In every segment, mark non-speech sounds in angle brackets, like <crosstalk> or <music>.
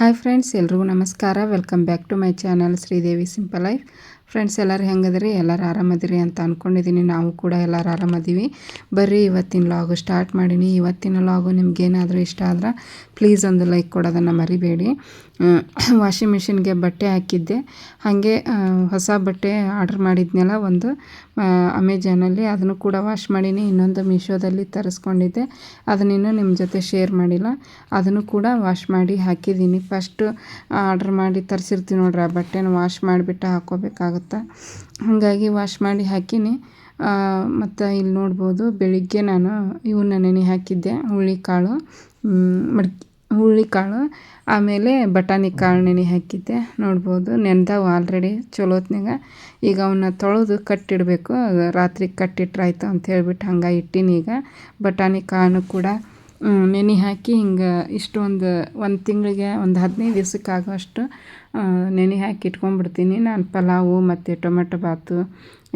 Hi friends, ಎಲ್ರಿಗೂ ನಮಸ್ಕಾರ. Welcome back to my channel Sridevi simple life. Friends, ಎಲ್ಲರೂ ಹೆಂಗದ್ರಿ? ಎಲ್ಲರೂ ಆರಾಮದಿರಿ ಅಂತ ಅಂದ್ಕೊಂಡಿದ್ದೀನಿ ನಾವು ಕೂಡ ಎಲ್ಲರೂ ಆರಾಮದೀವಿ. ಬರ್ರಿ, ಇವತ್ತಿನ ಲಾಗು ಸ್ಟಾರ್ಟ್ ಮಾಡೀನಿ. ಇವತ್ತಿನ ಲಾಗು ನಿಮ್ಗೇನಾದರೂ ಇಷ್ಟ ಆದ್ರೆ ಪ್ಲೀಸ್ ಒಂದು ಲೈಕ್ ಕೊಡೋದನ್ನು ಮರಿಬೇಡಿ. <clears throat> ವಾಷಿಂಗ್ ಮಿಷಿನ್ಗೆ ಬಟ್ಟೆ ಹಾಕಿದ್ದೆ. ಹಾಗೆ ಹೊಸ ಬಟ್ಟೆ ಆರ್ಡ್ರ್ ಮಾಡಿದ್ನೆಲ್ಲ ಒಂದು ಅಮೆಜಾನಲ್ಲಿ. ಅದನ್ನು ಕೂಡ ವಾಶ್ ಮಾಡೀನಿ. ಇನ್ನೊಂದು ಮೀಶೋದಲ್ಲಿ ತರಿಸ್ಕೊಂಡಿದ್ದೆ. ಅದನ್ನಿನ್ನೂ ನಿಮ್ಮ ಜೊತೆ ಶೇರ್ ಮಾಡಿಲ್ಲ. ಅದನ್ನು ಕೂಡ ವಾಶ್ ಮಾಡಿ ಹಾಕಿದ್ದೀನಿ. ಫಸ್ಟು ಆರ್ಡ್ರ್ ಮಾಡಿ ತರಿಸಿರ್ತೀವಿ ನೋಡ್ರಿ. ಆ ಬಟ್ಟೆನ ವಾಶ್ ಮಾಡಿಬಿಟ್ಟು ಹಾಕ್ಕೋಬೇಕಾಗುತ್ತೆ ಹಾಗಾಗಿ ವಾಶ್ ಮಾಡಿ ಹಾಕೀನಿ. ಮತ್ತು ಇಲ್ಲಿ ನೋಡ್ಬೋದು, ಬೆಳಿಗ್ಗೆ ನಾನು ಇವನ್ನ ನೆನೆ ಹಾಕಿದ್ದೆ ಹುರುಳಿಕಾಳು ಮಡ್ಕೆ ಹುರುಳಿಕಾಳು, ಆಮೇಲೆ ಬಟಾಣಿ ಕಾಳು ನೆನೆ ಹಾಕಿದ್ದೆ. ನೋಡ್ಬೋದು, ನೆನೆದವು ಆಲ್ರೆಡಿ ಚಲೋತ್ನಾಗ ಈಗ ಅವನ್ನ ತೊಳೆದು ಕಟ್ಟಿಡಬೇಕು. ರಾತ್ರಿ ಕಟ್ಟಿಟ್ರಾಯ್ತು ಅಂತ ಹೇಳ್ಬಿಟ್ಟು ಹಂಗೆ ಇಟ್ಟೀನಿ ಈಗ. ಬಟಾಣಿ ಕಾಳನ್ನು ಕೂಡ ನೆನೆ ಹಾಕಿ ಹಿಂಗೆ ಇಷ್ಟೊಂದು ಒಂದು ತಿಂಗಳಿಗೆ ಒಂದು ಹದಿನೈದು ದಿವ್ಸಕ್ಕೆ ಆಗೋಷ್ಟು ನೆನೆ ಹಾಕಿ ಇಟ್ಕೊಂಡ್ಬಿಡ್ತೀನಿ ನಾನು ಪಲಾವು ಮತ್ತು ಟೊಮೆಟೊ ಬಾತು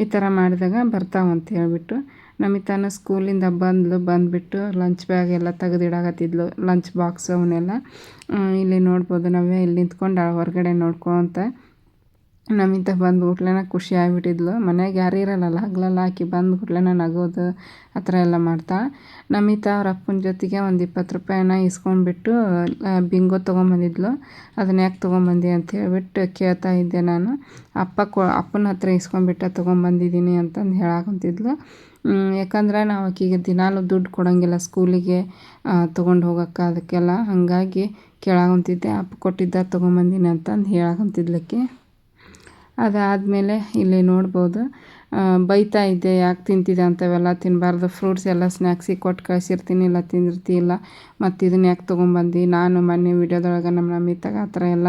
ಈ ಥರ ಮಾಡಿದಾಗ ಬರ್ತಾವಂತ ಹೇಳ್ಬಿಟ್ಟು ನಮಿತಾನ ಸ್ಕೂಲಿಂದ ಬಂದಳು ಬಂದುಬಿಟ್ಟು ಲಂಚ್ ಬ್ಯಾಗ್ ಎಲ್ಲ ತೆಗೆದಿಡಾಕತ್ತಿದ್ಲು ಲಂಚ್ ಬಾಕ್ಸ್ ಅವನ್ನೆಲ್ಲ. ಇಲ್ಲಿ ನೋಡ್ಬೋದು ನಾವೇ ಇಲ್ಲಿ ನಿಂತ್ಕೊಂಡು ಹೊರಗಡೆ ನೋಡ್ಕೊತ ನಮ್ಮಿಂದ ಬಂದು ಕೂಡ್ಲೆನ ಖುಷಿ ಆಗಿಬಿಟ್ಟಿದ್ಲು. ಮನೆಗೆ ಯಾರು ಇರಲ್ಲಲ್ಲ, ಹಗ್ಲೆಲ್ಲ ಹಾಕಿ ಬಂದು ಕೂಡ್ಲೆನ ನಗೋದು ಆ ಥರ ಎಲ್ಲ ಮಾಡ್ತಾ. ನಮಿತಾ ಅವ್ರ ಅಪ್ಪನ ಜೊತೆಗೆ ಒಂದು ಇಪ್ಪತ್ತು ರೂಪಾಯಿನ ಇಸ್ಕೊಂಡ್ಬಿಟ್ಟು ಬಿಂಗೋ ತೊಗೊಂಬಂದಿದ್ಲು. ಅದನ್ನ ಯಾಕೆ ತೊಗೊಂಬಂದಿ ಅಂತ ಹೇಳ್ಬಿಟ್ಟು ಕೇಳ್ತಾ ಇದ್ದೆ ನಾನು. ಅಪ್ಪ ಕೊ, ಅಪ್ಪನ ಹತ್ರ ಇಸ್ಕೊಂಡ್ಬಿಟ್ಟು ತೊಗೊಂಬಂದಿದ್ದೀನಿ ಅಂತಂದು ಹೇಳಾಕಂತಿದ್ಲು ಯಾಕಂದ್ರೆ ನಾವು ಆಕಿಗೆ ದಿನಾಲು ದುಡ್ಡು ಕೊಡೋಂಗಿಲ್ಲ ಸ್ಕೂಲಿಗೆ ತೊಗೊಂಡು ಹೋಗೋಕ್ಕೆ ಅದಕ್ಕೆಲ್ಲ. ಹಾಗಾಗಿ ಕೇಳಾಕಂತಿದ್ದೆ ಅಪ್ಪ ಕೊಟ್ಟಿದ್ದ ತೊಗೊಂಬಂದಿನಿ ಅಂತಂದು ಹೇಳಾಕಂತಿದ್ಲಕ್ಕೆ ಅದಾದಮೇಲೆ ಇಲ್ಲಿ ನೋಡ್ಬೋದು ಬೈತಾ ಇದ್ದೆ, ಯಾಕೆ ತಿಂತಿದ್ದೆ ಅಂಥವೆಲ್ಲ ತಿನ್ನಬಾರ್ದು ಫ್ರೂಟ್ಸ್ ಎಲ್ಲ ಸ್ನ್ಯಾಕ್ಸಿಗೆ ಕೊಟ್ಟು ಕಳಿಸಿರ್ತೀನಿ, ಇಲ್ಲ ತಿಂದಿರ್ತಿಲ್ಲ ಮತ್ತು ಇದನ್ನ ಯಾಕೆ ತೊಗೊಂಬಂದು? ನಾನು ಮೊನ್ನೆ ವೀಡಿಯೋದೊಳಗೆ ನಮ್ಮ ನಮಿತಾಗ ಆ ಥರ ಎಲ್ಲ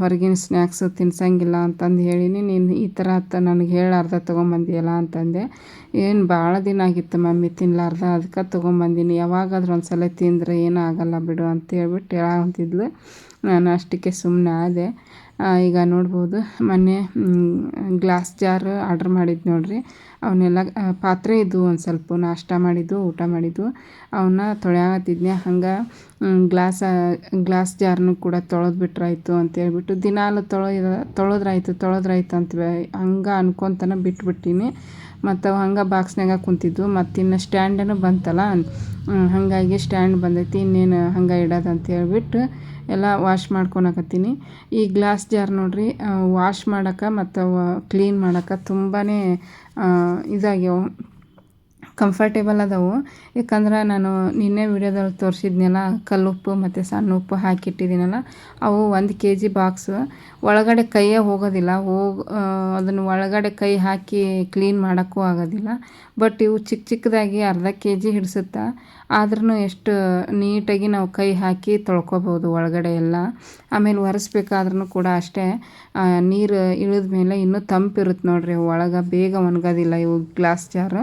ಹೊರಗಿನ ಸ್ನ್ಯಾಕ್ಸು ತಿನ್ಸಂಗಿಲ್ಲ ಅಂತಂದು ಹೇಳೀನಿ, ನೀನು ಈ ಥರ ಆತ, ನನಗೆ ಹೇಳಾರ್ದ ತೊಗೊಂಬಂದಿಯಲ್ಲ ಅಂತಂದೆ. ಏನು ಭಾಳ ದಿನ ಆಗಿತ್ತು ಮಮ್ಮಿ ತಿನ್ನಲಾರ್ದ ಅದಕ್ಕೆ ತೊಗೊಂಬಂದೀನಿ, ಯಾವಾಗಾದ್ರೂ ಒಂದು ಸಲ ತಿಂದರೆ ಏನೂ ಆಗೋಲ್ಲ ಬಿಡು ಅಂತ ಹೇಳ್ಬಿಟ್ಟು ಹೇಳಂತಿದ್ಲು. ನಾನು ಅಷ್ಟಕ್ಕೆ ಸುಮ್ಮನೆ ಆದೆ. ಈಗ ನೋಡ್ಬೋದು ಮೊನ್ನೆ ಗ್ಲಾಸ್ ಜಾರ್ ಆರ್ಡ್ರ್ ಮಾಡಿದ್ದು ನೋಡಿರಿ. ಅವನ್ನೆಲ್ಲ ಪಾತ್ರೆ ಇದ್ದವು ಒಂದು ಸ್ವಲ್ಪ ನಾಷ್ಟ ಮಾಡಿದ್ದು, ಊಟ ಮಾಡಿದ್ದು. ಅವನ್ನ ತೊಳ್ಯಾಕತ್ತಿದ್ನೆ ಹಂಗೆ ಗ್ಲಾಸ್ ಗ್ಲಾಸ್ ಜಾರ್ನು ಕೂಡ ತೊಳೆದು ಬಿಟ್ರಾಯ್ತು ಅಂತೇಳ್ಬಿಟ್ಟು ದಿನಾಲು ತೊಳೆದ ತೊಳೆದ್ರಾಯ್ತು ತೊಳೆದ್ರಾಯ್ತು ಅಂತ ಹಂಗೆ ಅನ್ಕೊತನ ಬಿಟ್ಬಿಟ್ಟೀನಿ. ಮತ್ತು ಅವು ಹಂಗೆ ಬಾಕ್ಸ್ನಾಗ ಕುಂತಿದ್ದು, ಮತ್ತು ಇನ್ನು ಸ್ಟ್ಯಾಂಡನು ಬಂತಲ್ಲ ಹಾಗಾಗಿ ಸ್ಟ್ಯಾಂಡ್ ಬಂದೈತಿ, ಇನ್ನೇನು ಹಂಗೆ ಇಡೋದು ಅಂತ ಹೇಳ್ಬಿಟ್ಟು ಎಲ್ಲ ವಾಶ್ ಮಾಡ್ಕೊಳಕತ್ತೀನಿ ಈ ಗ್ಲಾಸ್ ಜಾರ್ ನೋಡಿರಿ ವಾಶ್ ಮಾಡೋಕೆ ಮತ್ತು ಕ್ಲೀನ್ ಮಾಡೋಕೆ ತುಂಬಾ ಇದಾಗ್ಯವು. ಕಂಫರ್ಟೇಬಲ್ ಅದಾವು. ಯಾಕಂದ್ರೆ ನಾನು ನಿನ್ನೆ ವಿಡಿಯೋದಲ್ಲಿ ತೋರಿಸಿದ್ನಲ್ಲ, ಕಲ್ಲುಪ್ಪು ಮತ್ತು ಸಣ್ಣ ಉಪ್ಪು ಹಾಕಿಟ್ಟಿದ್ದೀನಲ್ಲ, ಅವು ಒಂದು ಕೆ ಜಿ ಬಾಕ್ಸು ಒಳಗಡೆ ಕೈಯೇ ಹೋಗೋದಿಲ್ಲ. ಹೋಗ ಅದನ್ನು ಒಳಗಡೆ ಕೈ ಹಾಕಿ ಕ್ಲೀನ್ ಮಾಡೋಕ್ಕೂ ಆಗೋದಿಲ್ಲ. ಬಟ್ ಇವು ಚಿಕ್ಕ ಚಿಕ್ಕದಾಗಿ ಅರ್ಧ ಕೆ ಜಿ ಹಿಡಿಸುತ್ತೆ ಆದ್ರೂ ಎಷ್ಟು ನೀಟಾಗಿ ನಾವು ಕೈ ಹಾಕಿ ತೊಳ್ಕೊಬೋದು ಒಳಗಡೆ ಎಲ್ಲ. ಆಮೇಲೆ ಒರೆಸ್ಬೇಕಾದ್ರೂ ಕೂಡ ಅಷ್ಟೇ ನೀರು ಇಳಿದ ಮೇಲೆ ಇನ್ನೂ ತಂಪಿರುತ್ತೆ ನೋಡಿರಿ, ಒಳಗೆ ಬೇಗ ಒಣಗೋದಿಲ್ಲ ಇವು ಗ್ಲಾಸ್ ಜಾರು.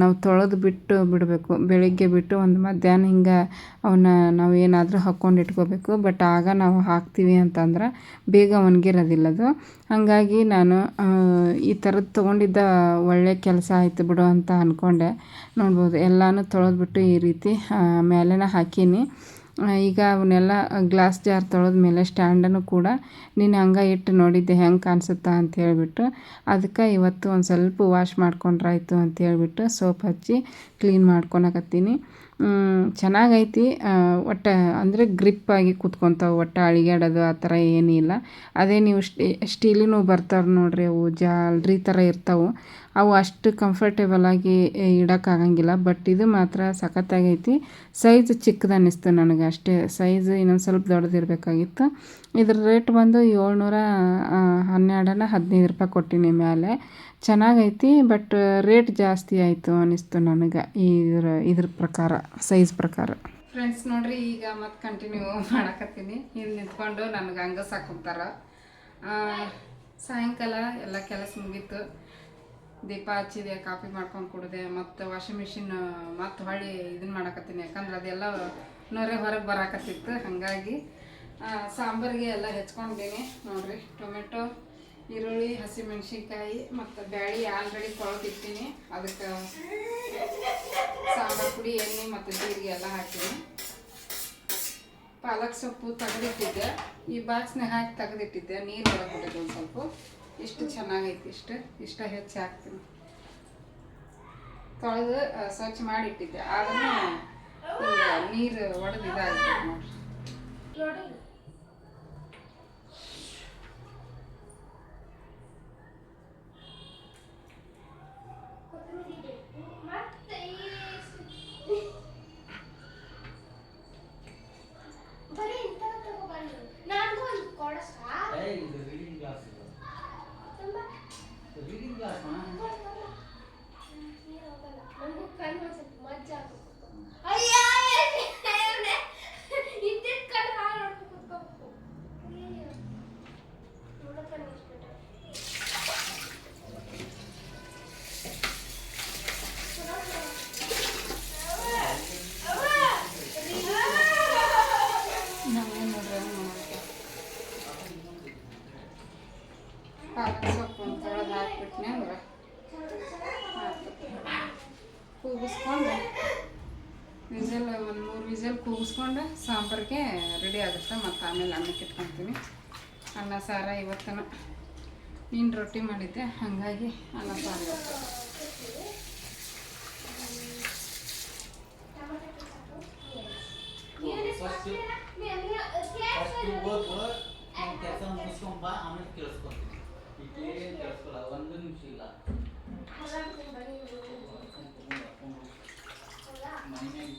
ನಾವು ತೊಳೆದು ಬಿಟ್ಟು ಬಿಡಬೇಕು. ಬೆಳಿಗ್ಗೆ ಬಿಟ್ಟು ಒಂದು ಮಧ್ಯಾಹ್ನ ಹಿಂಗೆ ಅವನ್ನ ನಾವು ಏನಾದರೂ ಹಾಕ್ಕೊಂಡು ಇಟ್ಕೋಬೇಕು. ಬಟ್ ಆಗ ನಾವು ಹಾಕ್ತೀವಿ ಅಂತಂದ್ರೆ ಬೇಗ ಒಣಗಿರೋದಿಲ್ಲ ಅದು ಹಾಗಾಗಿ ನಾನು ಈ ಥರದ್ದು ತೊಗೊಂಡಿದ್ದ ಒಳ್ಳೆ ಕೆಲಸ ಆಯಿತು ಬಿಡು ಅಂತ ಅಂದ್ಕೊಂಡೆ ನೋಡ್ಬೋದು, ಎಲ್ಲನೂ ತೊಳೆದ್ಬಿಟ್ಟು ಈ ರೀತಿ ಮೇಲೆನ ಹಾಕೀನಿ. ಈಗ ಅವನ್ನೆಲ್ಲ ಗ್ಲಾಸ್ ಜಾರ್ ತೊಳೆದ ಮೇಲೆ ಸ್ಟ್ಯಾಂಡನ್ನು ಕೂಡ ನೀನು ಹಂಗೆ ಇಟ್ಟು ನೋಡಿದ್ದೆ ಹೆಂಗೆ ಕಾಣಿಸುತ್ತಾ ಅಂತ ಹೇಳಿಬಿಟ್ಟು, ಅದಕ್ಕೆ ಇವತ್ತು ಒಂದು ಸ್ವಲ್ಪ ವಾಶ್ ಮಾಡ್ಕೊಂಡ್ರಾಯ್ತು ಅಂತ ಹೇಳ್ಬಿಟ್ಟು ಸೋಪ್ ಹಚ್ಚಿ ಕ್ಲೀನ್ ಮಾಡ್ಕೊಳಕತ್ತೀನಿ ಚೆನ್ನಾಗೈತಿ. ಒಟ್ಟು ಅಂದರೆ ಗ್ರಿಪ್ಪಾಗಿ ಕೂತ್ಕೊತಾವೆ, ಒಟ್ಟು ಅಳಿಗಾಡೋದು ಆ ಥರ ಇಲ್ಲ. ಅದೇ ನೀವು ಸ್ಟೀಲಿನವು ಬರ್ತಾರೆ ನೋಡಿರಿ, ಅವು ಜಾಲ್ರಿ ಥರ ಇರ್ತಾವೆ. ಅವು ಅಷ್ಟು ಕಂಫರ್ಟೇಬಲಾಗಿ ಇಡೋಕ್ಕಾಗಂಗಿಲ್ಲ ಬಟ್ ಇದು ಮಾತ್ರ ಸಖತ್ತಾಗೈತಿ. ಸೈಜ್ ಚಿಕ್ಕದು ಅನ್ನಿಸ್ತು ನನಗೆ ಅಷ್ಟೇ. ಸೈಜ್ ಇನ್ನೊಂದು ಸ್ವಲ್ಪ ದೊಡ್ಡದಿರಬೇಕಾಗಿತ್ತು. ಇದ್ರ ರೇಟ್ ಬಂದು ಏಳ್ನೂರ ಹನ್ನೆರಡನ ಹದಿನೈದು ರೂಪಾಯಿ ಕೊಟ್ಟಿನಿ ಮೇಲೆ ಚೆನ್ನಾಗೈತಿ ಬಟ್ ರೇಟ್ ಜಾಸ್ತಿ ಆಯಿತು ಅನ್ನಿಸ್ತು ನನಗೆ ಇದ್ರ ಇದ್ರ ಪ್ರಕಾರ. ಸೈಜ್ ಪ್ರಕಾರ. ಫ್ರೆಂಡ್ಸ್ ನೋಡ್ರಿ, ಈಗ ಮತ್ತೆ ಕಂಟಿನ್ಯೂ ಮಾಡಕತ್ತೀನಿ. ಇಲ್ಲಿ ನಿಂತ್ಕೊಂಡು ನನಗೆ ಹಂಗೆ ಸಾಕುತ್ತಾರ ಸಾಯಂಕಾಲ ಎಲ್ಲ ಕೆಲಸ ಮುಗೀತು. ದೀಪ ಹಚ್ಚಿದೆ, ಕಾಫಿ ಮಾಡ್ಕೊಂಡು ಕುಡಿದೆ, ಮತ್ತು ವಾಷಿಂಗ್ ಮಿಷಿನ್ ಮತ್ತು ಹೊಳ್ಳಿ ಇದನ್ನ ಮಾಡಕತ್ತೀನಿ. ಯಾಕಂದ್ರೆ ಅದೆಲ್ಲ ನೊರೆ ಹೊರಗೆ ಬರಾಕತ್ತಿತ್ತು. ಹಾಗಾಗಿ ಸಾಂಬಾರಿಗೆ ಎಲ್ಲ ಹೆಚ್ಕೊಂಡಿದ್ದೀನಿ. ನೋಡಿರಿ, ಟೊಮೆಟೊ ಈರುಳ್ಳಿ ಹಸಿಮೆಣ್ಸಿನ್ಕಾಯಿ ಮತ್ತು ಬ್ಯಾಳಿ ಆಲ್ರೆಡಿ ತೊಳೆದಿರ್ತೀನಿ ಅದಕ್ಕೆ ಸಾಂಬಾರು ಪುಡಿ, ಎಣ್ಣೆ ಮತ್ತು ಜೀರಿಗೆ ಎಲ್ಲ ಹಾಕಿನಿ. ಪಾಲಕ್ ಸೊಪ್ಪು ತೆಗೆದಿಟ್ಟಿದ್ದೆ. ಈ ಬಾಕ್ಸ್ನಾಗ ಹಾಕಿ ತೆಗೆದಿಟ್ಟಿದ್ದೆ. ನೀರು ಒಳಗಿಟ್ಟಿದ್ದೆ ಒಂದು ಸ್ವಲ್ಪ. ಇಷ್ಟು ಚೆನ್ನಾಗೈತಿ ಇಷ್ಟು. ಇಷ್ಟ ಹೆಚ್ಚು ಹಾಕ್ತೀನಿ. ತೊಳೆದು ಸ್ವಚ್ಛ ಮಾಡಿಟ್ಟಿದ್ದೆ. ಆದ್ರೂ ನೀರು ಒಡೆದು ಇದಾಗುತ್ತೆ ಬರೀ ಇಂಥದ್ದು ತಗೊಬಂದು ನನಗೂ ಒಂದು ಕೊಡಸಾ ಏಯ್, ಇದು reading class ಇದು. ತುಂಬ Reading class ಮಾ. ನನಗೂ ಕಣ್ಣು ಒಂದ್ಸಲ ಮಜ್ಜಾ ಹಾಕ್ಬೇಕು ಅಯ್ಯ ಇದ್ದಿದ್ದ ಕಣ್ಣು ಹಾಳು ನೋಡ್ಕೊಂಡು ಕೂತ್ಕೋಬೇಕು ಅಯ್ಯಯ್ಯೋ. ನೋಡಕ್ಕ ನಿಲ್ಸ್ಬಿಟ್ಟೆ. ನಾವೇನು ನೋಡ್ರಿ ಹಂಗ್ ಮಾಡ್ಬೇಕು. ಪಾಲಕ್ ಸೊಪ್ಪು ಒಂದು ತೊಳೆದು ಹಾಕ್ಬಿಟ್ನೆ ಅಂದ್ರೆ ಕೂಗಿಸ್ಕೊಂಡು ವಿಸಲ್ ಒಂದು ಮೂರು ವಿಸಲ್ ಕೂಗಿಸ್ಕೊಂಡು ಸಾಂಬಾರಿಗೆ ರೆಡಿ ಆಗುತ್ತೆ ಮತ್ತು ಆಮೇಲೆ ಅನ್ನಕ್ಕೆ ಇಟ್ಕೊತೀನಿ ಅನ್ನ ಸಾರ ಇವತ್ತನ ಮೀನು ರೊಟ್ಟಿ ಮಾಡಿದ್ದೆ ಹಾಗಾಗಿ ಅನ್ನ ಸಾರು ಇವತ್ತು. ನೀನು First- ಸ್ಪರ್ಶಿಲ್ಲ? ನೀ- ನೀ- First ಕೇಳ್ಸಲ್ಲ. you work, ನೀನ್ ಕೆಲ್ಸ ಮುಗಿಸ್ಕೊಂಡ್ ಬಾ, ಆಮೇಲೆ ಕೇಳಿಸ್ಕೊಂತೀನಿ. ಈಗ ಏನ್ ಕೇಳಿಸ್ಕೊಲ್ಲ, ಒಂದು ನಿಮಿಷ ಇಲ್ಲ ಹಾಗಾಗ್ತೀನಿ ಬನ್ನಿ ನೀವು. ಹೌದಾ? ಮನೆಯಾಗ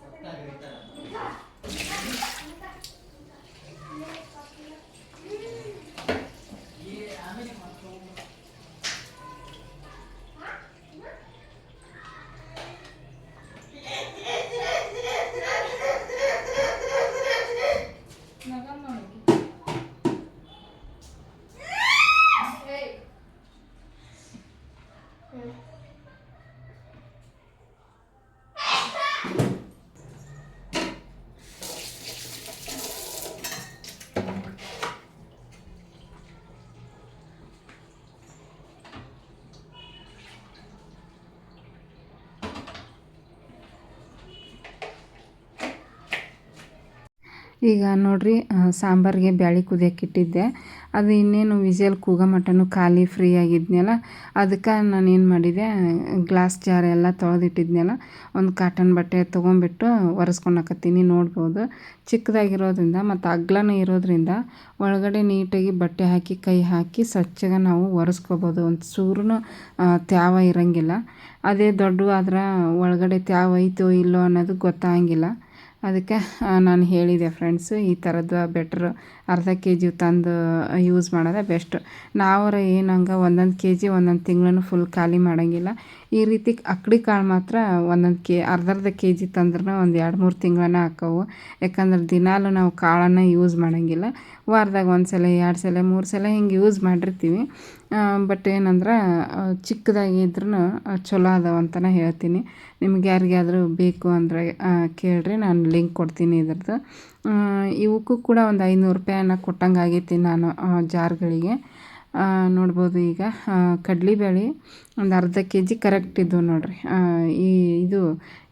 ಸತ್ತ ಹಿಡಿತಾರ. ಏ, ಆಮೇಲೆ ಮಾಡ್ಕೊಂಡು ನಗಮ್ ನೋಡಿ ಏಯ್. ಹ್ಮ್. ಈಗ ನೋಡಿರಿ ಸಾಂಬಾರಿಗೆ ಬ್ಯಾಳಿ ಕುದಿಯಕ್ಕೆ ಇಟ್ಟಿದ್ದೆ. ಅದು ಇನ್ನೇನು ವಿಜಲ್ ಕೂಗೋ ಮಟನು ಖಾಲಿ ಫ್ರೀ ಆಗಿದ್ನಲ್ಲ, ಅದಕ್ಕೆ ನಾನು ಏನು ಮಾಡಿದೆ, ಗ್ಲಾಸ್ ಜಾರ್ ಎಲ್ಲ ತೊಳೆದಿಟ್ಟಿದ್ನಲ್ಲ, ಒಂದು ಕಾಟನ್ ಬಟ್ಟೆ ತೊಗೊಂಬಿಟ್ಟು ಒರೆಸ್ಕೊಳಕತ್ತೀನಿ ನೋಡ್ಬೋದು. ಚಿಕ್ಕದಾಗಿರೋದ್ರಿಂದ ಮತ್ತು ಅಗ್ಲನೂ ಇರೋದ್ರಿಂದ ಒಳಗಡೆ ನೀಟಾಗಿ ಬಟ್ಟೆ ಹಾಕಿ, ಕೈ ಹಾಕಿ ಸ್ವಚ್ಛಗೆ ನಾವು ಒರೆಸ್ಕೋಬೋದು. ಒಂದು ಚೂರು ತ್ಯಾವ ಇರೋಂಗಿಲ್ಲ. ಅದೇ ದೊಡ್ಡ ಆದ್ರೆ ಒಳಗಡೆ ತ್ಯಾವ ಐತೋ ಇಲ್ಲೋ ಅನ್ನೋದು ಗೊತ್ತಾಗಂಗಿಲ್ಲ ಅದಕ್ಕೆ ನಾನು ಹೇಳಿದೆ ಫ್ರೆಂಡ್ಸು ಈ ಥರದ್ದು ಬೆಟ್ರ್ ಅರ್ಧ ಕೆ ಜಿ ತಂದು ಯೂಸ್ ಮಾಡೋದೇ ಬೆಸ್ಟ್ ನಾವರ ಏನು ಹಂಗೆ ಒಂದೊಂದು ಕೆ ಜಿ ಒಂದೊಂದು ತಿಂಗಳನ್ನು ಫುಲ್ ಖಾಲಿ ಮಾಡೋಂಗಿಲ್ಲ. ಈ ರೀತಿ ಅಕ್ಕಡಿ ಕಾಳು ಮಾತ್ರ ಒಂದೊಂದು ಕೆ, ಅರ್ಧರ್ಧ ಅರ್ಧ ಕೆ ಜಿ ತಂದ್ರೆ ಒಂದು ಎರಡು ಮೂರು ತಿಂಗಳನ್ನ ಹಾಕವು. ಯಾಕಂದ್ರೆ ದಿನಾಲು ನಾವು ಕಾಳನ್ನು ಯೂಸ್ ಮಾಡೋಂಗಿಲ್ಲ. ವಾರದಾಗ ಒಂದು ಸಲ, ಎರಡು ಸಲ, ಮೂರು ಸಲ ಹಿಂಗೆ ಯೂಸ್ ಮಾಡಿರ್ತೀವಿ. ಬಟ್ ಏನಂದ್ರೆ ಚಿಕ್ಕದಾಗಿದ್ರೂ ಚಲೋ ಅದಾವ ಅಂತಲೇ ಹೇಳ್ತೀನಿ. ನಿಮ್ಗೆ ಯಾರಿಗಾದರೂ ಬೇಕು ಅಂದರೆ ಕೇಳಿರಿ, ನಾನು ಲಿಂಕ್ ಕೊಡ್ತೀನಿ ಇದ್ರದ್ದು. ಇವಕ್ಕೂ ಕೂಡ ಒಂದು ಐನೂರು ರೂಪಾಯನ್ನ ಕೊಟ್ಟಂಗೆ ಆಗೈತಿ ನಾನು ಜಾರ್ಗಳಿಗೆ. ನೋಡ್ಬೋದು ಈಗ ಕಡಲೆಬೇಳೆ ಒಂದು ಅರ್ಧ ಕೆ ಜಿ ಕರೆಕ್ಟ್ ಇದ್ದವು ನೋಡಿರಿ. ಈ ಇದು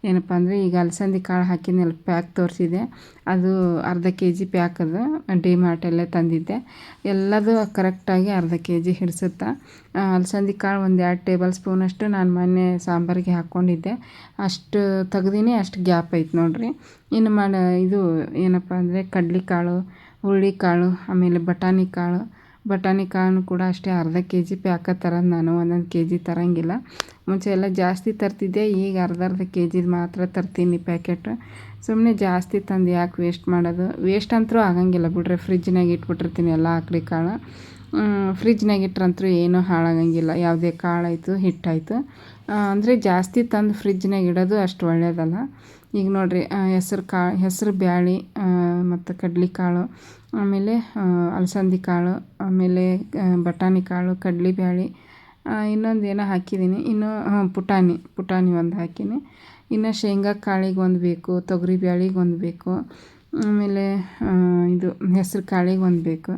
ಏನಪ್ಪ ಅಂದರೆ ಈಗ ಅಲಸಂದಿ ಕಾಳು ಹಾಕಿದ್ನಲ್ಲ ಪ್ಯಾಕ್ ತೋರಿಸಿದೆ. ಅದು ಅರ್ಧ ಕೆ ಜಿ ಪ್ಯಾಕ್ ಅದು ಡಿ ಮಾರ್ಟಲ್ಲೇ ತಂದಿದ್ದೆ. ಎಲ್ಲದು ಕರೆಕ್ಟಾಗಿ ಅರ್ಧ ಕೆ ಜಿ ಹಿಡಿಸುತ್ತೆ ಅಲಸಂದಿ ಕಾಳು ಒಂದು ಎರಡು ಟೇಬಲ್ ಸ್ಪೂನಷ್ಟು ನಾನು ಮೊನ್ನೆ ಸಾಂಬಾರಿಗೆ ಹಾಕ್ಕೊಂಡಿದ್ದೆ ಅಷ್ಟು ತೆಗ್ದಿನಿ, ಅಷ್ಟು ಗ್ಯಾಪ್ ಐತೆ ನೋಡಿರಿ. ಇನ್ನು ಮಾಡ, ಇದು ಏನಪ್ಪ ಅಂದರೆ ಹುಳ್ಳಿ ಕಾಳು, ಆಮೇಲೆ ಬಟಾಣಿ ಕಾಳು ಬಟಾಣಿ ಕಾಳು ಕೂಡ ಅಷ್ಟೇ ಅರ್ಧ ಕೆ ಜಿ ಪ್ಯಾಕ ತರೋದು ನಾನು, ಒಂದೊಂದು ಕೆ ಜಿ ತರೋಂಗಿಲ್ಲ. ಮುಂಚೆ ಎಲ್ಲ ಜಾಸ್ತಿ ತರ್ತಿದ್ದೆ, ಈಗ ಅರ್ಧ ಅರ್ಧ ಕೆ ಜಿದು ಮಾತ್ರ ತರ್ತೀನಿ ಪ್ಯಾಕೆಟ್. ಸುಮ್ಮನೆ ಜಾಸ್ತಿ ತಂದು ಯಾಕೆ ವೇಸ್ಟ್ ಮಾಡೋದು? ವೇಸ್ಟ್ ಅಂತೂ ಆಗಂಗಿಲ್ಲ ಬಿಡ್ರಿ ಫ್ರಿಜ್ನಾಗ ಇಟ್ಬಿಟ್ಟಿರ್ತೀನಿ ಎಲ್ಲ ಆಕಡೆ ಕಾಳು. ಫ್ರಿಜ್ನಾಗ ಇಟ್ರಂತೂ ಏನೂ ಹಾಳಾಗಂಗಿಲ್ಲ, ಯಾವುದೇ ಕಾಳಾಯಿತು, ಹಿಟ್ಟಾಯಿತು. ಅಂದರೆ ಜಾಸ್ತಿ ತಂದು ಫ್ರಿಜ್ನಾಗ ಇಡೋದು ಅಷ್ಟು ಒಳ್ಳೆಯದಲ್ಲ ಈಗ ನೋಡಿರಿ ಹೆಸ್ರು ಕಾಳು ಹೆಸ್ರು ಬ್ಯಾಳೆ ಮತ್ತು ಕಡ್ಲೆಕಾಳು ಆಮೇಲೆ ಅಲಸಂದಿ ಕಾಳು, ಆಮೇಲೆ ಬಟಾಣಿ ಕಾಳು, ಕಡ್ಲೆ ಬ್ಯಾಳಿ ಇನ್ನೊಂದು ಏನೋ ಹಾಕಿದ್ದೀನಿ ಇನ್ನು ಪುಟಾಣಿ ಪುಟಾಣಿ ಒಂದು ಹಾಕೀನಿ. ಇನ್ನು ಶೇಂಗಾ ಕಾಳಿಗೆ ಒಂದು ಬೇಕು, ತೊಗರಿ ಬ್ಯಾಳಿಗೆ ಒಂದು ಬೇಕು, ಆಮೇಲೆ ಇದು ಹೆಸ್ರು ಕಾಳಿಗೆ ಒಂದು ಬೇಕು.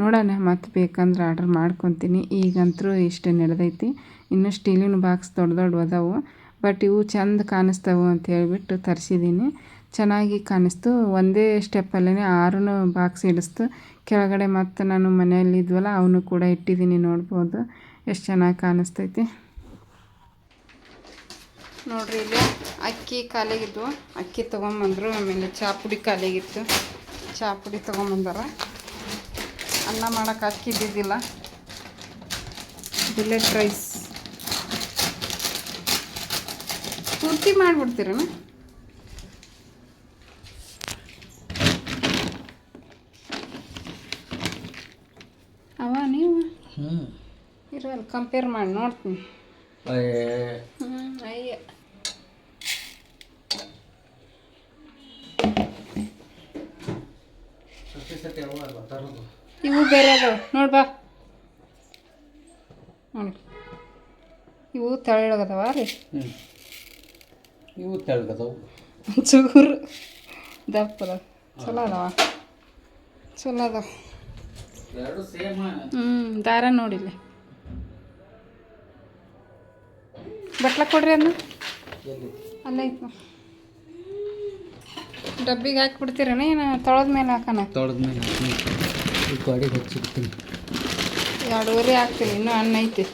ನೋಡೋಣ, ಮತ್ತೆ ಬೇಕಂದ್ರೆ ಆರ್ಡ್ರ್ ಮಾಡ್ಕೊತೀನಿ. ಈಗಂತೂ ಇಷ್ಟೇ ನಡೆದೈತಿ. ಇನ್ನು ಸ್ಟೀಲಿನ ಬಾಕ್ಸ್ ದೊಡ್ಡ ದೊಡ್ಡ ಅದಾವು. ಬಟ್ ಇವು ಚಂದ ಕಾಣಿಸ್ತಾವೆ ಅಂತ ಹೇಳ್ಬಿಟ್ಟು ತರಿಸಿದ್ದೀನಿ ಚೆನ್ನಾಗಿ ಕಾಣಿಸ್ತು. ಒಂದೇ ಸ್ಟೆಪ್ಪಲ್ಲೇ ಆರೂ ಬಾಕ್ಸ್ ಇಡಿಸ್ತು. ಕೆಳಗಡೆ ಮತ್ತು ನಾನು ಮನೆಯಲ್ಲಿ ಇದ್ವಲ್ಲ, ಅವನು ಕೂಡ ಇಟ್ಟಿದ್ದೀನಿ ನೋಡ್ಬೋದು. ಎಷ್ಟು ಚೆನ್ನಾಗಿ ಕಾಣಿಸ್ತೈತಿ. ನೋಡ್ರಿ, ಇಲ್ಲಿ ಅಕ್ಕಿ ಖಾಲಿಯಾಗಿದ್ವು ಅಕ್ಕಿ ತೊಗೊಂಬಂದರು, ಆಮೇಲೆ ಚಾಪುಡಿ ಖಾಲಿಯಾಗಿತ್ತು ಚಹಾ ಪುಡಿ ತೊಗೊಂಬಂದಾರ. ಅನ್ನ ಮಾಡೋಕೆ ಅಕ್ಕಿ ಇದ್ದಿದ್ದಿಲ್ಲ ಬುಲೆಟ್ ರೈಸ್ ಪೂರ್ತಿ ಮಾಡಿಬಿಡ್ತೀರನ? ಅವ ನೀವು? ಇರೋಲ್ಲ ಕಂಪೇರ್ ಮಾಡಿ ನೋಡ್ತೀನಿ. ಹ್ಞೂ ಅಯ್ಯ. ಇವು ಬೇರೆ ಅದಾವ. ನೋಡಿ ಬಾ. ನೋಡಿ. ಇವು ತೆಳ್ಳಗದವ ರೀ. ಇವು ತೆಳ್ಗದವು ಚೂರು. ದಪ್ಪ ಅದಾವ ಚಲೋ ಅದಾವ ಚಲೋ ಅದಾವ ಹ್ಞೂ ದಾರ ನೋಡಿಲ್ಲ ಬಟ್ಲ ಕೊಡ್ರಿ ಅನ್ನ ಎಲ್ಲಿ? ಅಲ್ಲೇ ಐತೆ ಡಬ್ಬಿಗೆ ಹಾಕ್ಬಿಡ್ತೀರಣ ಏನು ತೊಳೆದ ಮೇಲೆ ಹಾಕೋಣ ತೊಳೆದ ಮೇಲೆ ಹಾಕ್ತೀನಿ. ಈ ಗಾಡಿಗೆ ಹಚ್ಚಿಡ್ತೀನಿ. ಎರಡೂವರೆ ಹಾಕ್ತೀನಿ ಇನ್ನೂ ಅನ್ನ ಐತಿ.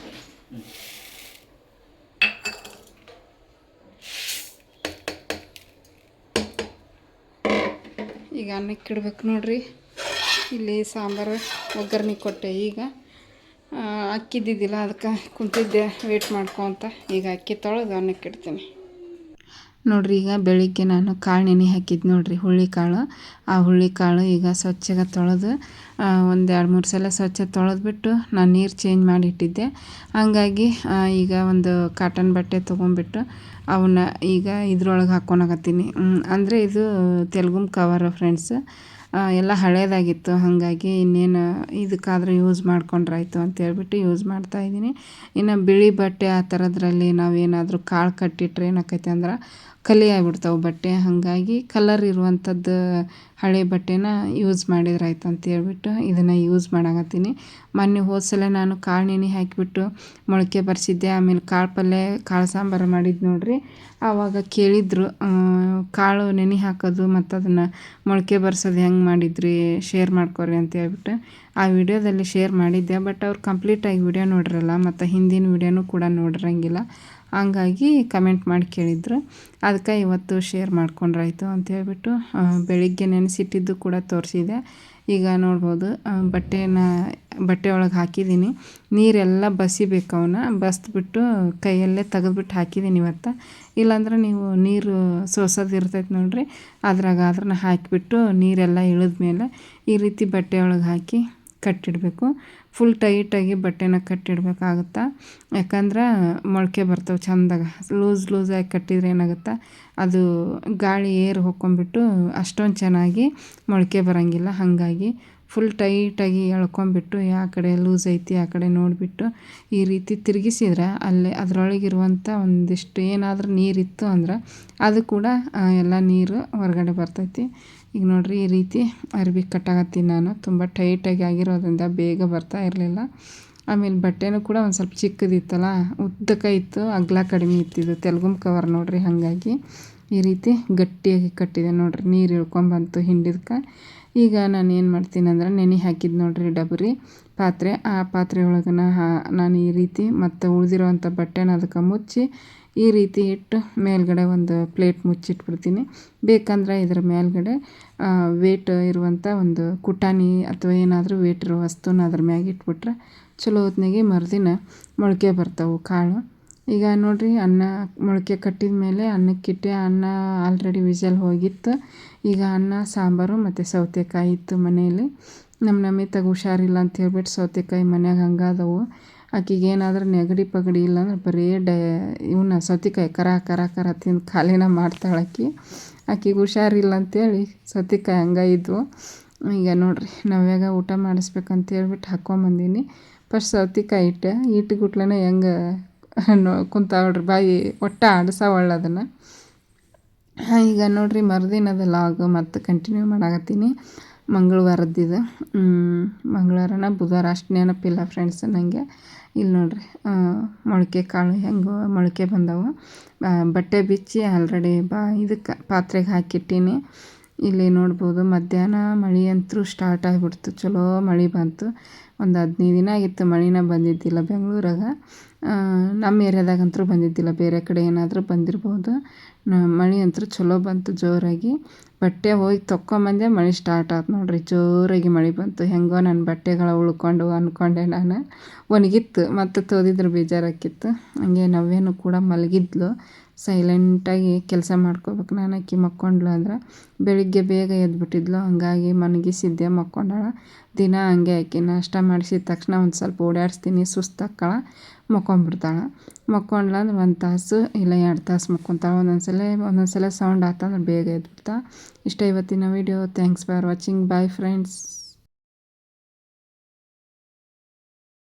ಈಗ ಅನ್ನಕ್ಕೆ ಇಡ್ಬೇಕು ನೋಡ್ರಿ. ಇಲ್ಲಿ ಸಾಂಬಾರು, ಒಗ್ಗರಣೆ ಕೊಟ್ಟೆ ಈಗ. ಅಕ್ಕಿದ್ದಿದ್ದಿಲ್ಲ ಅಕ್ಕಿ ಅದಕ್ಕೆ ಕುಂತಿದ್ದೆ ವೇಟ್ ಮಾಡ್ಕೊತ ಈಗ ಅಕ್ಕಿ ತೊಳೆದು ಅನ್ನಕ್ಕೆ ಇಡ್ತೀನಿ. ನೋಡ್ರಿ ಈಗ ಬೆಳಿಗ್ಗೆ ನಾನು ಕಾಳು ನೆನೆ ಹಾಕಿದ್ದು ನೋಡ್ರಿ ಹುಳ್ಳಿ ಕಾಳು. ಆ ಹುಳ್ಳಿ ಕಾಳು ಈಗ ಸ್ವಚ್ಛಗೆ ತೊಳೆದು ಒಂದು ಎರಡು ಮೂರು ಸಲ ಸ್ವಚ್ಛ ತೊಳೆದ್ಬಿಟ್ಟು ನಾನು ನೀರು ಚೇಂಜ್ ಮಾಡಿ ಇಟ್ಟಿದ್ದೆ. ಹಂಗಾಗಿ ಈಗ ಒಂದು ಕಾಟನ್ ಬಟ್ಟೆ ತೊಗೊಂಡ್ಬಿಟ್ಟು ಅವನ್ನ ಈಗ ಇದ್ರೊಳಗೆ ಹಾಕ್ಕೊಳಕತ್ತೀನಿ ಅಂದರೆ ಇದು ತೆಲುಗುಮ್ ಕವರ್ ಫ್ರೆಂಡ್ಸ್ ಎಲ್ಲ ಹಳೇದಾಗಿತ್ತು. ಹಾಗಾಗಿ ಇನ್ನೇನು ಇದಕ್ಕಾದರೂ ಯೂಸ್ ಮಾಡ್ಕೊಂಡ್ರಾಯ್ತು ಅಂತ ಹೇಳ್ಬಿಟ್ಟು ಯೂಸ್ ಮಾಡ್ತಾ ಇದ್ದೀನಿ. ಇನ್ನು ಬಿಳಿ ಬಟ್ಟೆ ಆ ಥರದ್ರಲ್ಲಿ ನಾವೇನಾದರೂ ಕಾಳು ಕಟ್ಟಿಟ್ರೆ ಏನಾಕೈತೆ ಅಂದ್ರೆ ಕಲಿ ಆಗ್ಬಿಡ್ತಾವೆ ಬಟ್ಟೆ. ಹಾಗಾಗಿ ಕಲರ್ ಇರುವಂಥದ್ದು ಹಳೆ ಬಟ್ಟೆನ ಯೂಸ್ ಮಾಡಿದ್ರಾಯ್ತು ಅಂತ ಹೇಳ್ಬಿಟ್ಟು ಇದನ್ನು ಯೂಸ್ ಮಾಡಾಕತ್ತೀನಿ. ಮೊನ್ನೆ ಹೋದ ಸಲ ನಾನು ಕಾಳು ನೆನೆ ಹಾಕಿಬಿಟ್ಟು ಮೊಳಕೆ ಬರ್ಸಿದ್ದೆ. ಆಮೇಲೆ ಕಾಳು ಪಲ್ಯ ಕಾಳು ಸಾಂಬಾರು ಮಾಡಿದ್ದು ನೋಡಿರಿ. ಆವಾಗ ಕೇಳಿದ್ರು ಕಾಳು ನೆನೆ ಹಾಕೋದು ಮತ್ತು ಅದನ್ನು ಮೊಳಕೆ ಬರ್ಸೋದು ಹೆಂಗೆ ಮಾಡಿದ್ರಿ ಶೇರ್ ಮಾಡ್ಕೊರಿ ಅಂತ ಹೇಳ್ಬಿಟ್ಟು ಆ ವಿಡಿಯೋದಲ್ಲಿ ಶೇರ್ ಮಾಡಿದ್ದೆ. ಬಟ್ ಅವ್ರು ಕಂಪ್ಲೀಟಾಗಿ ವಿಡಿಯೋ ನೋಡಿರಲ್ಲ, ಮತ್ತು ಹಿಂದಿನ ವಿಡಿಯೋನೂ ಕೂಡ ನೋಡಿರಂಗಿಲ್ಲ. ಹಂಗಾಗಿ ಕಮೆಂಟ್ ಮಾಡಿ ಕೇಳಿದ್ರು. ಅದಕ್ಕೆ ಇವತ್ತು ಶೇರ್ ಮಾಡ್ಕೊಂಡ್ರಾಯ್ತು ಅಂತ ಹೇಳ್ಬಿಟ್ಟು ಬೆಳಿಗ್ಗೆ ನೆನೆಸಿಟ್ಟಿದ್ದು ಕೂಡ ತೋರಿಸಿದೆ. ಈಗ ನೋಡ್ಬೋದು ಬಟ್ಟೆನ, ಬಟ್ಟೆ ಒಳಗೆ ಹಾಕಿದ್ದೀನಿ. ನೀರೆಲ್ಲ ಬಸಿಬೇಕು ಅವನ್ನ ಬಸ್ದ್ಬಿಟ್ಟು ಕೈಯಲ್ಲೇ ತೆಗೆದ್ಬಿಟ್ಟು ಹಾಕಿದ್ದೀನಿ ಇವತ್ತು. ಇಲ್ಲಾಂದ್ರೆ ನೀವು ನೀರು ಸೋಸೋದು ಇರ್ತೈತೆ ನೋಡ್ರಿ. ಅದ್ರಾಗ ಅದ್ರನ್ನ ಹಾಕಿಬಿಟ್ಟು ನೀರೆಲ್ಲ ಇಳಿದ್ಮೇಲೆ ಈ ರೀತಿ ಬಟ್ಟೆ ಒಳಗೆ ಹಾಕಿ ಕಟ್ಟಿಡಬೇಕು. ಫುಲ್ ಟೈಟಾಗಿ ಬಟ್ಟೆನ ಕಟ್ಟಿಡಬೇಕಾಗುತ್ತಾ? ಯಾಕಂದ್ರೆ ಮೊಳಕೆ ಬರ್ತವೆ ಚಂದಾಗ. ಲೂಸ್ ಲೂಸಾಗಿ ಕಟ್ಟಿದ್ರೆ ಏನಾಗುತ್ತೆ? ಅದು ಗಾಳಿ ಏರ್ ಹೊಕ್ಕೊಂಬಿಟ್ಟು ಅಷ್ಟೊಂದು ಚೆನ್ನಾಗಿ ಮೊಳಕೆ ಬರೋಂಗಿಲ್ಲ. ಹಾಗಾಗಿ ಫುಲ್ ಟೈಟಾಗಿ ಎಳ್ಕೊಂಬಿಟ್ಟು ಯಾವ ಕಡೆ ಲೂಸ್ ಐತಿ ಆ ಕಡೆ ನೋಡಿಬಿಟ್ಟು ಈ ರೀತಿ ತಿರುಗಿಸಿದ್ರೆ ಅಲ್ಲೇ ಅದರೊಳಗಿರುವಂಥ ಒಂದಿಷ್ಟು ಏನಾದರೂ ನೀರಿತ್ತು ಅಂದ್ರೆ ಅದು ಕೂಡ ಆ, ಎಲ್ಲ ನೀರು ಹೊರಗಡೆ ಬರ್ತೈತಿ. ಈಗ ನೋಡಿರಿ ಈ ರೀತಿ ಅರ್ಬಿ ಕಟ್ಟಾಕತ್ತೀನಿ ನಾನು. ತುಂಬ ಟೈಟಾಗಿ ಆಗಿರೋದ್ರಿಂದ ಬೇಗ ಬರ್ತಾ ಇರಲಿಲ್ಲ. ಆಮೇಲೆ ಬಟ್ಟೆನೂ ಕೂಡ ಒಂದು ಸ್ವಲ್ಪ ಚಿಕ್ಕದಿತ್ತಲ್ಲ, ಉದ್ದಕ್ಕೆ ಇತ್ತು, ಅಗ್ಲ ಕಡಿಮೆ ಇತ್ತಿದ್ದು ತೆಲುಗುಮ್ ಕವರ್ ನೋಡಿರಿ ಹಾಗಾಗಿ. ಈ ರೀತಿ ಗಟ್ಟಿಯಾಗಿ ಕಟ್ಟಿದೆ ನೋಡಿರಿ, ನೀರು ಇಳ್ಕೊಂಬಂತು ಹಿಂಡಿದ್ಕೆ. ಈಗ ನಾನು ಏನು ಮಾಡ್ತೀನಿ ಅಂದ್ರೆ ನೆನೆ ಹಾಕಿದ್ದು ನೋಡ್ರಿ ಡಬರಿ. ಪಾತ್ರೆ, ಆ ಪಾತ್ರೆ ಒಳಗನ ನಾನು ಈ ರೀತಿ ಮತ್ತು ಉಳಿದಿರುವಂಥ ಬಟ್ಟೆನ ಅದಕ್ಕೆ ಮುಚ್ಚಿ ಈ ರೀತಿ ಇಟ್ಟು ಮೇಲ್ಗಡೆ ಒಂದು ಪ್ಲೇಟ್ ಮುಚ್ಚಿಟ್ಬಿಡ್ತೀನಿ. ಬೇಕಂದ್ರೆ ಇದರ ಮೇಲ್ಗಡೆ ವೇಟ್ ಇರುವಂಥ ಒಂದು ಕುಟಾಣಿ ಅಥವಾ ಏನಾದರೂ ವೇಟ್ ಇರೋ ವಸ್ತುನ ಅದ್ರ ಮ್ಯಾಗ ಇಟ್ಬಿಟ್ರೆ ಚಲೋ ಹೊತ್ನಾಗೆ ಮರುದಿನ ಮೊಳಕೆ ಬರ್ತಾವೆ ಕಾಳು. ಈಗ ನೋಡಿರಿ ಅನ್ನ ಮೊಳಕೆ ಕಟ್ಟಿದ ಮೇಲೆ ಅನ್ನಕ್ಕಿಟ್ಟೆ, ಅನ್ನ ಆಲ್ರೆಡಿ ವಿಷಲ್ ಹೋಗಿತ್ತು. ಈಗ ಅನ್ನ, ಸಾಂಬಾರು ಮತ್ತು ಸೌತೆಕಾಯಿ ಇತ್ತು ಮನೆಯಲ್ಲಿ. ನಮ್ಮ ನಮಿತಾಗ ಹುಷಾರಿಲ್ಲ ಅಂತ ಹೇಳ್ಬಿಟ್ಟು ಸೌತೆಕಾಯಿ ಮನ್ಯಾಗ ಹಂಗಾದವು. ಆಕಿಗೆ ಏನಾದರೂ ನೆಗಡಿ ಪಗಡಿ ಇಲ್ಲ ಅಂದ್ರೆ ಬರೀ ಡೇ ಇವನ್ನ ಸೌತೆಕಾಯಿ ಕರ ಕರ ಕರ ತಿಂದು ಖಾಲಿನ ಮಾಡ್ತಾಳೆ ಆಕಿ. ಆಕಿಗೆ ಹುಷಾರಿಲ್ಲ ಅಂತೇಳಿ ಸೌತೆಕಾಯಿ ಹಂಗೆ ಇದ್ವು. ಈಗ ನೋಡ್ರಿ ನವ್ಯಾಗ ಊಟ ಮಾಡಿಸ್ಬೇಕಂತ ಹೇಳ್ಬಿಟ್ಟು ಹಾಕ್ಕೊಂಬಂದೀನಿ ಫಸ್ಟ್ ಸೌತೆಕಾಯಿ ಇಟ್ಟೆ ಇಟ್ಟು ಗುಟ್ಲನೇ ಹೆಂಗೆ ನೋ ಕುಂತಾವಳ್ರಿ ಬಾಯಿ ಒಟ್ಟ ಆಡ್ಸಾವಳ ಅದನ್ನು ಈಗ ನೋಡ್ರಿ ಮರುದಿನದ ಲಾಗ್ ಮತ್ತೆ ಕಂಟಿನ್ಯೂ ಮಾಡಾಕತ್ತೀನಿ. ಮಂಗಳವಾರದ್ದಿದು. ಮಂಗಳವಾರನ, ಬುಧವಾರ ಅಷ್ಟು ನೆನಪಿಲ್ಲ ಫ್ರೆಂಡ್ಸ್ ನನಗೆ ಇಲ್ಲಿ ನೋಡ್ರಿ ಮೊಳಕೆ ಕಾಳು ಹೆಂಗೆ, ಮೊಳಕೆ ಬಂದವು. ಬಟ್ಟೆ ಬಿಚ್ಚಿ ಆಲ್ರೆಡಿ ಬಾ, ಇದಕ್ಕೆ ಪಾತ್ರೆಗೆ ಹಾಕಿಟ್ಟೀನಿ. ಇಲ್ಲಿ ನೋಡ್ಬೋದು ಮಧ್ಯಾಹ್ನ ಮಳೆ ಅಂತೂ ಸ್ಟಾರ್ಟ್ ಆಗಿಬಿಡ್ತು. ಚಲೋ ಮಳೆ ಬಂತು. ಒಂದು ಹದಿನೈದು ದಿನ ಆಗಿತ್ತು ಮಳೆನ ಬಂದಿದ್ದಿಲ್ಲ ಬೆಂಗಳೂರಾಗ. ನಮ್ಮ ಏರಿಯಾದಾಗಂತೂ ಬಂದಿದ್ದಿಲ್ಲ. ಬೇರೆ ಕಡೆ ಏನಾದರೂ ಬಂದಿರ್ಬೋದು. ಮಳೆ ಅಂತೂ ಚಲೋ ಬಂತು ಜೋರಾಗಿ. ಬಟ್ಟೆ ಹೋಗಿ ತೊಕ್ಕೊಂಬಂದೆ ಮಳೆ ಸ್ಟಾರ್ಟ್ ಆಯ್ತು ನೋಡ್ರಿ. ಜೋರಾಗಿ ಮಳೆ ಬಂತು. ಹೆಂಗೋ ನನ್ನ ಬಟ್ಟೆಗಳ ಉಳ್ಕೊಂಡು ಅಂದ್ಕೊಂಡೆ ನಾನು. ಒಣಗಿತ್ತು. ಮತ್ತು ತೋದಿದ್ರೆ ಬೇಜಾರಾಕಿತ್ತು ಹಂಗೆ ನವ್ಯನು ಕೂಡ ಮಲಗಿದ್ಲು. ಸೈಲೆಂಟಾಗಿ ಕೆಲಸ ಮಾಡ್ಕೋಬೇಕು ನಾನು ಅಕ್ಕಿ ಮಕ್ಕೊಂಡ್ಲು ಅಂದ್ರೆ. ಬೆಳಿಗ್ಗೆ ಬೇಗ ಎದ್ಬಿಟ್ಟಿದ್ಲು. ಹಂಗಾಗಿ ಮನಗಿಸಿದ್ದೆ ಮಕ್ಕೊಂಡಾಳ. ದಿನ ಹಂಗೆ ಆಕಿ. ನಾಷ್ಟ ಮಾಡಿಸಿದ ತಕ್ಷಣ ಒಂದು ಸ್ವಲ್ಪ ಓಡಾಡಿಸ್ತೀನಿ. ಸುಸ್ತಾಕ್ಕಳ ಮಕ್ಕೊಂಬಿಡ್ತಾಳೆ ಮಕ್ಕೊಂಡ್ಲ ಅಂದ್ರೆ ಒಂದು ತಾಸು ಇಲ್ಲ ಎರಡು ತಾಸು ಸಲ ಒಂದೊಂದು ಸಲ ಸೌಂಡ್ ಆತಂದ್ರೆ ಬೇಗ ಎದ್ಬಿಡ್ತಾಳೆ ಇಷ್ಟ ಇವತ್ತಿನ video thanks for watching bye friends